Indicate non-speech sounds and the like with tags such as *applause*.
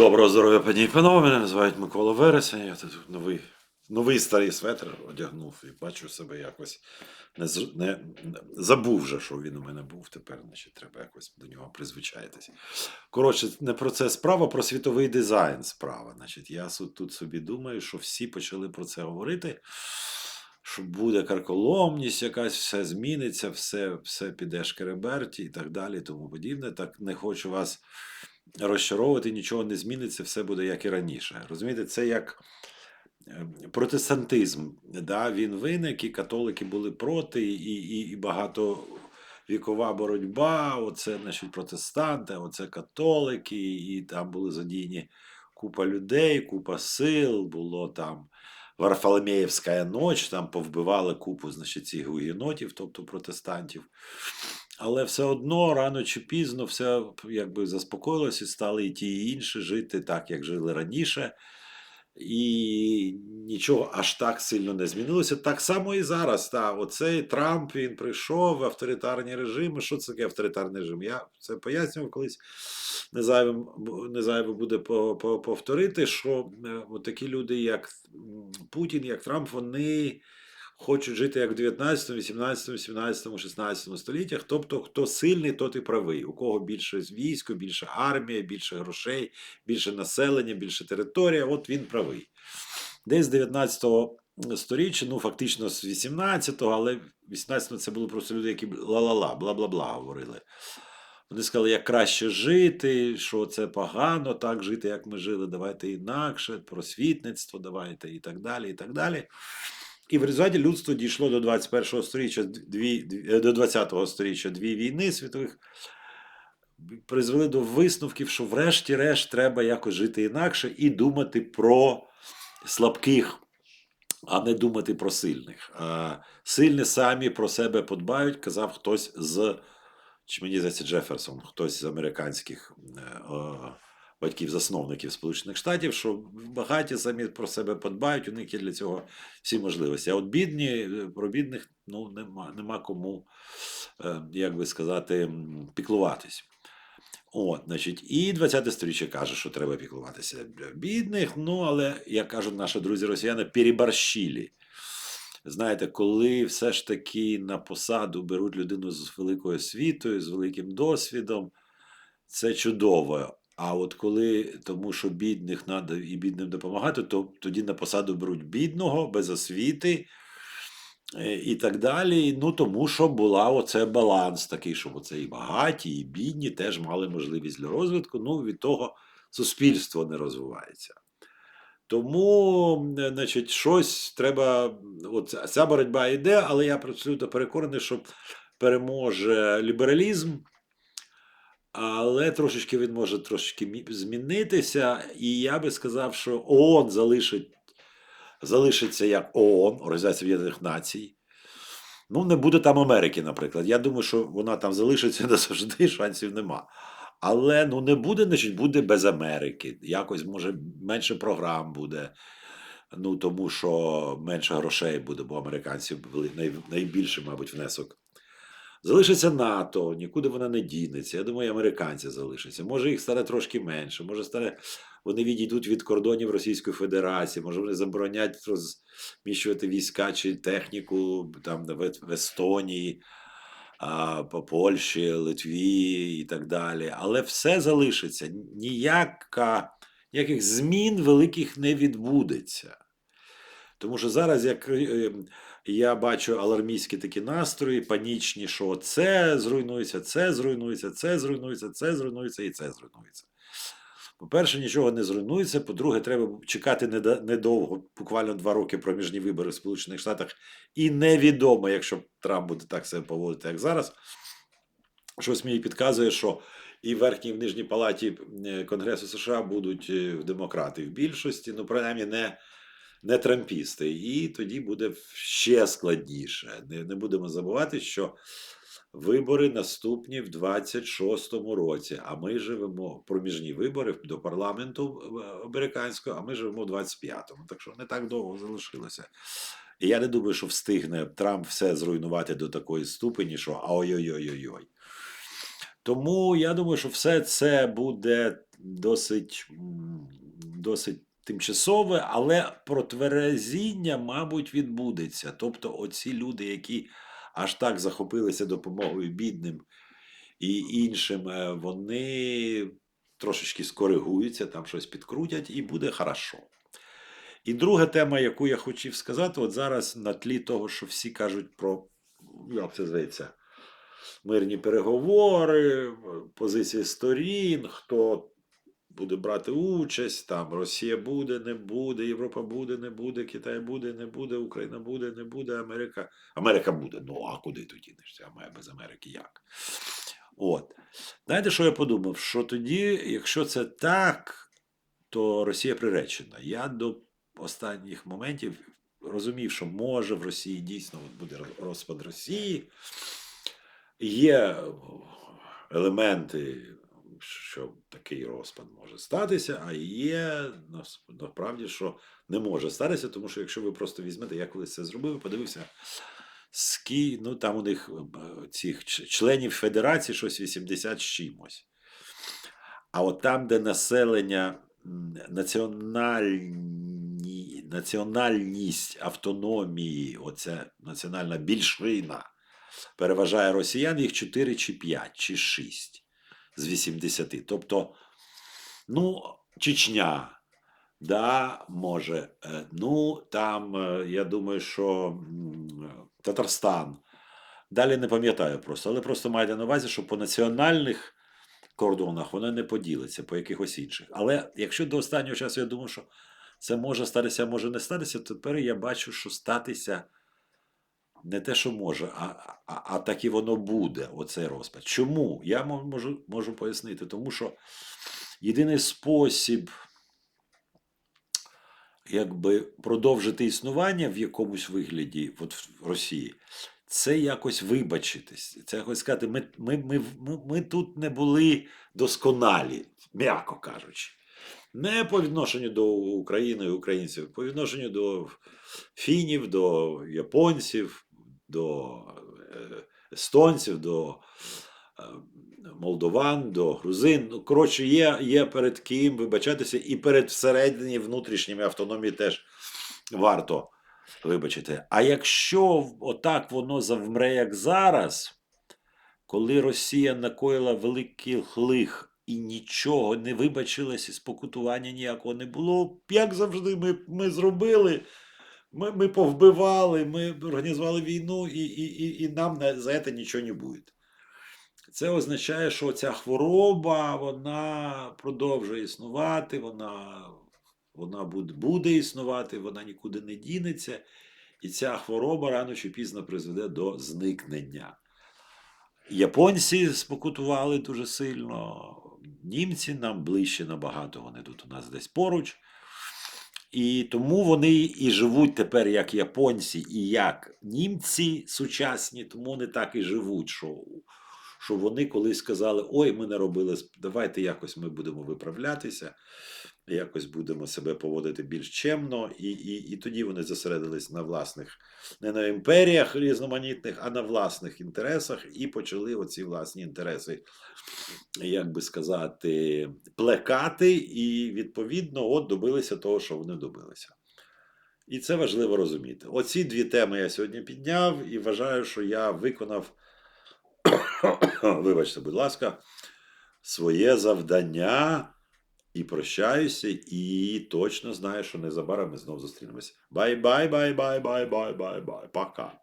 Доброго здоров'я, пані і панове. Мене називають Микола Вересень. Я тут новий, новий старий светр одягнув і бачу себе якось. Не, не, забув вже, що він у мене був. Тепер значить, треба якось до нього призвичаїтися. Коротше, не про це справа, про світовий дизайн справа. Значить, я тут собі думаю, що всі почали про це говорити. Що буде карколомність, якась все зміниться, все, все піде шкереберті і так далі, тому подібне. Так не хочу вас розчаровувати, нічого не зміниться, все буде як і раніше. Розумієте, це як е, протестантизм. Да? Він виник, і католики були проти, і, і, і багатовікова боротьба. Оце, значить, протестанти, оце католики, і там були задіяні купа людей, купа сил, було там. Варфоломеївська ніч, там повбивали купу значить, цих гугенотів, тобто протестантів. Але все одно рано чи пізно все якби заспокоїлося, стали і ті, і інші жити так, як жили раніше. І нічого аж так сильно не змінилося. Так само і зараз. Та, оцей Трамп він прийшов авторитарні режими. Що це таке авторитарний режим? Я це пояснював колись. Не зайвим, не зайве буде по- по- повторити, що е, такі люди, як Путін, як Трамп, вони хочуть жити як в 19, 18, 17, 16 століттях. Тобто, хто сильний, тот і правий. У кого більше військо, більше армія, більше грошей, більше населення, більше територія, от він правий. Десь з 19 сторіччя, ну фактично з 18-го, але в 18-му це були просто люди, які ла-ла-ла, бла-бла-бла говорили. Вони сказали, як краще жити, що це погано так жити, як ми жили, давайте інакше, просвітництво давайте і так далі. і так далі. І в результаті людство дійшло до 21-го сторіччя, дві, е, до 20-го сторіччя дві війни світових, призвели до висновків, що врешті-решт треба якось жити інакше і думати про слабких, а не думати про сильних. Сильні самі про себе подбають, казав хтось з, чи мені здається, Джеферсон, хтось з американських е, батьків-засновників Сполучених Штатів, що багаті самі про себе подбають, у них є для цього всі можливості. А от бідні, е, про бідних ну, нема, нема кому, е, як би сказати, піклуватись. От, значить, і 20 сторіччя каже, що треба піклуватися для бідних. Ну, але, як кажуть наші друзі росіяни, переборщили. Знаєте, коли все ж таки на посаду беруть людину з великою освітою, з великим досвідом, це чудово. А от коли тому, що бідних треба і бідним допомагати, то тоді на посаду беруть бідного, без освіти е, і так далі. Ну тому що була оце баланс такий, щоб оце і багаті, і бідні теж мали можливість для розвитку. Ну, від того суспільство не розвивається. Тому, значить, щось треба. От ця боротьба йде, але я абсолютно переконаний, що переможе лібералізм, але трошечки він може трошечки змінитися. І я би сказав, що ООН залишить, залишиться як ООН, Організація Об'єднаних Націй. Ну, не буде там Америки, наприклад. Я думаю, що вона там залишиться *laughs* назавжди, шансів нема. Але ну не буде, значить, буде без Америки. Якось, може, менше програм буде. Ну, тому що менше грошей буде, бо американці вели найбільший, мабуть, внесок. Залишиться НАТО, нікуди вона не дінеться. Я думаю, і американці залишаться. Може, їх стане трошки менше, може стане. Вони відійдуть від кордонів Російської Федерації, може вони заборонять розміщувати війська чи техніку там в, Естонії, по Польщі, Литві і так далі. Але все залишиться. Ніяка, ніяких змін великих не відбудеться. Тому що зараз, як е, я бачу алармійські такі настрої, панічні, що це зруйнується, це зруйнується, це зруйнується, це зруйнується і це зруйнується. По-перше, нічого не зруйнується. По-друге, треба чекати недовго, буквально два роки проміжні вибори в Сполучених Штатах. І невідомо, якщо Трамп буде так себе поводити, як зараз. Щось мені підказує, що і в верхній і в нижній палаті е, Конгресу США будуть е, демократи в більшості, ну, принаймні, не, не трампісти. І тоді буде ще складніше. Не, не будемо забувати, що вибори наступні в 26-му році, а ми живемо проміжні вибори до парламенту е, американського, а ми живемо в 25-му. Так що не так довго залишилося. І я не думаю, що встигне Трамп все зруйнувати до такої ступені, що ой-ой-ой-ой-ой. Тому я думаю, що все це буде досить досить тимчасове, але протверезіння, мабуть, відбудеться. Тобто, оці люди, які аж так захопилися допомогою бідним і іншим, е, вони трошечки скоригуються, там щось підкрутять, і буде хорошо. І друга тема, яку я хотів сказати, от зараз на тлі того, що всі кажуть про як це зветься, мирні переговори, позиції сторін, хто буде брати участь, там Росія буде, не буде, Європа буде, не буде, Китай буде, не буде, Україна буде, не буде, Америка. Америка буде. Ну а куди дінешся? А без Америки як? От. Знаєте, що я подумав? Що тоді, якщо це так, то Росія приречена. Я до останніх моментів розумів, що може в Росії дійсно буде розпад Росії. Є елементи, що такий розпад може статися, а є насправді, що не може статися, тому що якщо ви просто візьмете, я колись це зробив, подивився, ски, ну там у них е, цих членів федерації щось 80 з чимось. А от там, де населення національні, національність автономії, оця національна більшина, переважає росіян, їх 4 чи 5, чи 6 з 80. Тобто, ну, Чечня, да, може, е, ну, там, е, я думаю, що Татарстан. Далі не пам'ятаю просто, але просто майте на увазі, що по національних кордонах воно не поділиться по якихось інших. Але якщо до останнього часу я думав, що це може статися, може не статися, то тепер я бачу, що статися не те, що може, а, а, а так і воно буде, оцей розпад. Чому? Я можу, можу пояснити, тому що єдиний спосіб якби продовжити існування в якомусь вигляді, от в Росії, це якось вибачитись. Це якось сказати, ми, ми, ми, ми, тут не були досконалі, м'яко кажучи. Не по відношенню до України і українців, по відношенню до фінів, до японців, до е, естонців, до е, молдован, до грузин. Ну, коротше, є, є перед ким вибачатися, і перед всередині внутрішніми автономії теж варто вибачити. А якщо отак воно завмре, як зараз, коли Росія накоїла великих лих і нічого не вибачилась, і спокутування ніякого не було, як завжди, ми, ми зробили. Ми, ми повбивали, ми організували війну, і, і, і, і нам за це нічого не буде. Це означає, що ця хвороба вона продовжує існувати, вона, вона буде існувати, вона нікуди не дінеться, і ця хвороба рано чи пізно призведе до зникнення. Японці спокутували дуже сильно, німці нам ближче набагато, вони тут у нас десь поруч. І тому вони і живуть тепер як японці, і як німці сучасні, тому вони так і живуть, що, що вони колись сказали: ой, ми не робили, давайте якось ми будемо виправлятися, якось будемо себе поводити більш чемно. І, і, і тоді вони зосередились на власних, не на імперіях різноманітних, а на власних інтересах, і почали оці власні інтереси як би сказати, плекати, і відповідно от добилися того, що вони добилися. І це важливо розуміти. Оці дві теми я сьогодні підняв і вважаю, що я виконав, *coughs* вибачте, будь ласка, своє завдання і прощаюся, і точно знаю, що незабаром ми знову зустрінемося. Бай-бай, бай-бай, бай-бай, бай-бай. Пока.